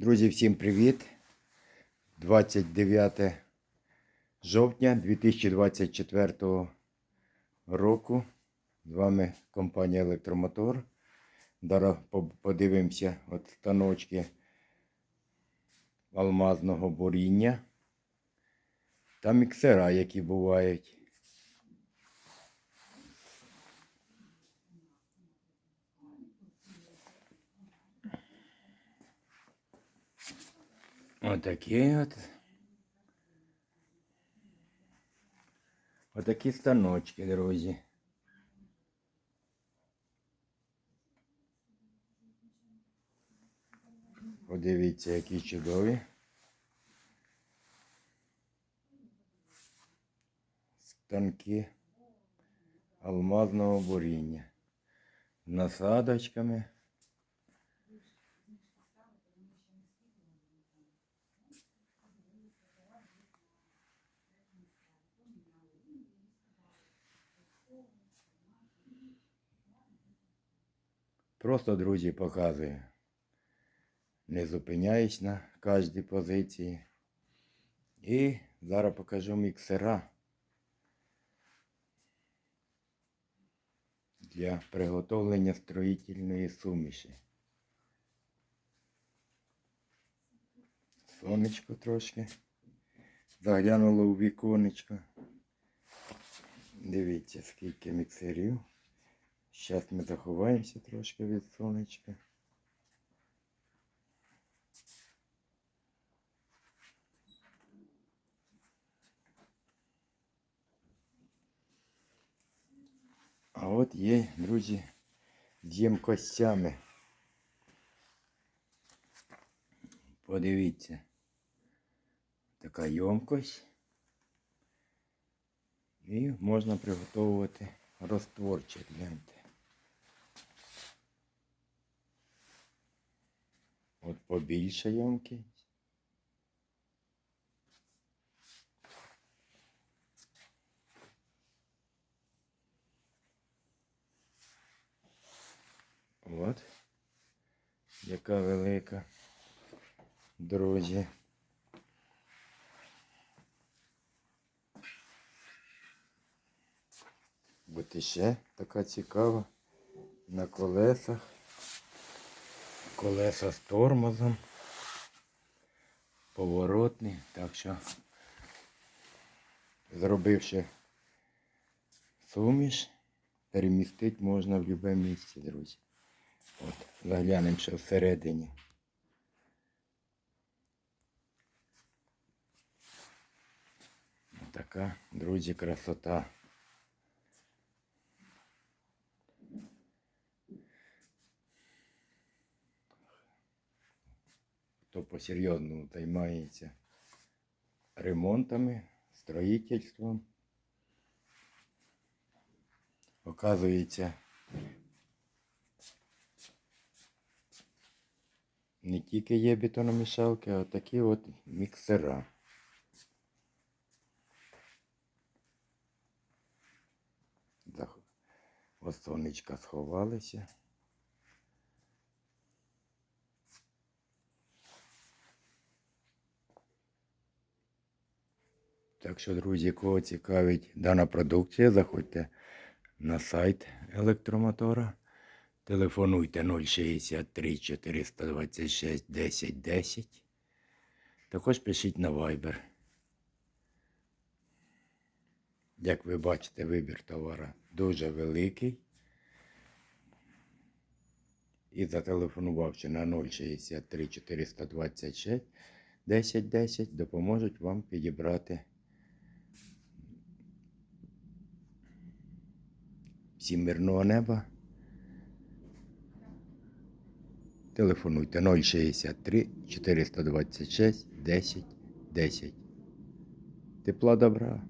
Друзі, всім привіт! 29 жовтня 2024 року. З вами компанія Електромотор. Зараз по- подивимося от станочки алмазного буріння та міксера, які бувають. Отакі от. Отакі станочки, друзі. Подивіться, які чудові. Станки алмазного буріння. Насадочками. Просто, друзі, показую. Не зупиняюсь на кожній позиції. І зараз покажу міксера для приготовлення строїтельної суміші. Сонечко трошки. Заглянуло у віконечко. Дивіться, скільки міксерів. Зараз ми заховаємося трошки від сонечка. А от є, друзі, з ємкостями. Подивіться. Така ємкость. І можна приготовувати розтворчі ленти. От побільше ємкість. От. Яка велика, друзі. Бути ще така цікава на колесах. Колеса з тормозом. Поворотні. Так що, зробивши суміш, перемістити можна в будь-яке місце, друзі. От, заглянемо ще всередині. Така, друзі, красота. Хто по-серйозному займається ремонтами, строїтельством. Оказується, не тільки є бетономішалки, а такі от міксера. От сонечка сховалися. Так що, друзі, кого цікавить дана продукція, заходьте на сайт електромотора. Телефонуйте 063 426 10 10. Також пишіть на Viber. Як ви бачите, вибір товара дуже великий. І зателефонувавши на 063 426 10 10, допоможуть вам підібрати всім мирного неба. Телефонуйте 063 426 10 10. Тепла добра.